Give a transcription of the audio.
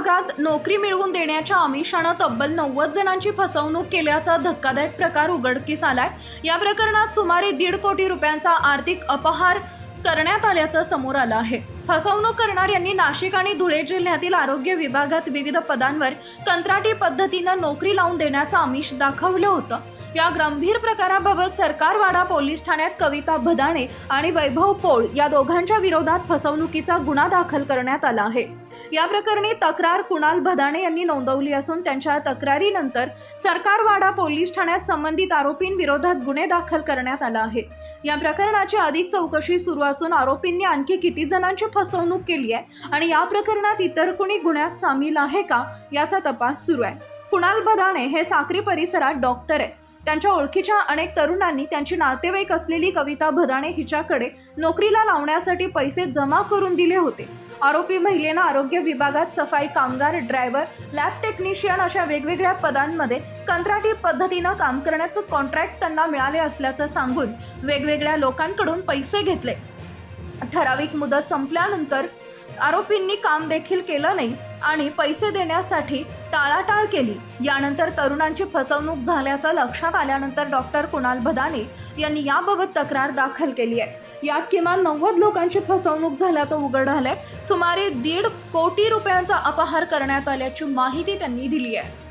भागात नोकरी मिळवून देण्याच्या आमिषानं तब्बल नव्वद जणांची फसवणूक केल्याचा धक्कादायक प्रकार उघडकीस आलाय. या प्रकरणात सुमारे दीड कोटी रुपयांचा आर्थिक अपहार करण्यात आल्याचं समोर आलं आहे. फसवणूक करणाऱ्यांनी नाशिक आणि धुळे जिल्ह्यातील आरोग्य विभागात विविध पदांवर कंत्राटी पद्धतीनं नोकरी लावून देण्याचं आमिष दाखवलं होतं. या गंभीर प्रकाराबाबत सरकारवाडा पोलीस ठाण्यात कविता भदाणे आणि वैभव पोळ या दोघांच्या विरोधात फसवणुकीचा गुन्हा दाखल करण्यात आला आहे. या प्रकरणी तक्रार कुणाल भदाणे यांनी नोंदवली असून त्यांच्या तक्रारीनंतर सरकारवाडा पोलीस ठाण्यात संबंधित आरोपींविरोधात गुन्हे दाखल करण्यात आला आहे. या प्रकरणाची अधिक चौकशी सुरू असून आरोपींनी आणखी किती जणांची फसवणूक केली आहे आणि या प्रकरणात इतर कुणी गुन्ह्यात सामील आहे का याचा तपास सुरू आहे. कुणाल भदाणे हे साक्री परिसरात डॉक्टर आहे त्यांच्या ओळखीच्या अनेक तरुणांनी त्यांची नातेवाईक असलेली कविता भदाणे हिच्याकडे नोकरीला लावण्यासाठी पैसे जमा करून दिले होते. आरोपी महिलेनं आरोग्य विभागात सफाई कामगार ड्रायव्हर लॅब टेक्निशियन अशा वेगवेगळ्या पदांमध्ये कंत्राटी पद्धतीनं काम करण्याचं कॉन्ट्रॅक्ट त्यांना मिळाले असल्याचं सांगून वेगवेगळ्या लोकांकडून पैसे घेतले. ठराविक मुदत संपल्यानंतर आरोपींनी काम देखील केलं नाही आणि पैसे देण्यासाठी टाळाटाळ केली. यानंतर तरुणांची फसवणूक झाल्याचं लक्षात आल्यानंतर डॉक्टर कुणाल भदाने यांनी याबाबत तक्रार दाखल केली आहे. यात किमान नव्वद लोकांची फसवणूक झाल्याचं उघड झालंय. सुमारे दीड कोटी रुपयांचा अपहार करण्यात आल्याची माहिती त्यांनी दिली आहे.